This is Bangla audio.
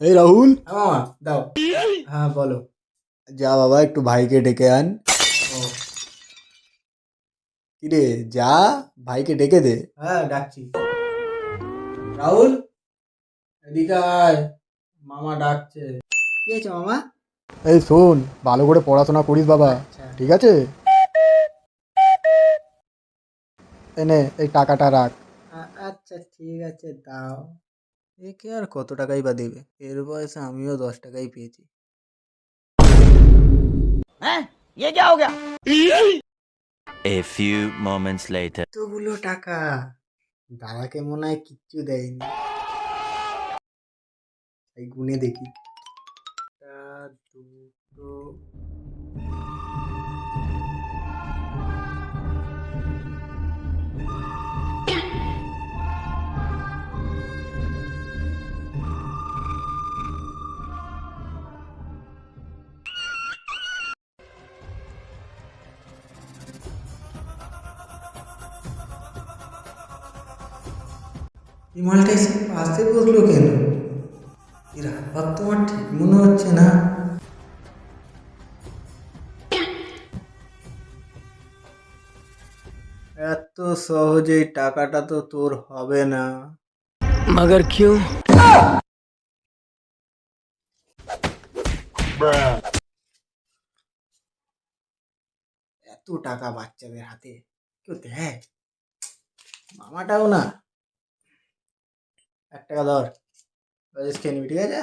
এই রাহুল? হ্যাঁ দাও। হ্যাঁ বলো। যা বাবা একটু ভাইকে ডেকে আন। ও। কিরে যা ভাইকে ডেকে দে। হ্যাঁ ডাকছি। রাহুল? এদিকে আয়। মামা ডাকছে। কি আছে মামা? এই শোন ভালো করে পড়াশোনা করিস বাবা আচ্ছা। ঠিক আছে? এনে এই টাকাটা রাখ। আচ্ছা ঠিক আছে দাও। একে আর কত টাকাই বা দেবে? এর বয়সে আমিও দশ টাকাই পেয়েছি। A few moments later. এতগুলো টাকা। দাদাকে মনে হয় কিচ্ছু দেয়নি। এই গুনে দেখি। দুটো বিমলটা এসে পাশে বসল কেন? এর আবার তোমার ঠিক মনে হচ্ছে না? এত সহজেই টাকাটা তো তোর হবে না। মগর কিউ এত টাকা বাচ্চাদের হাতে কেউ দেয়? মামাটাও না। এক টাকা ধর খেয়ে নিবি ঠিক আছে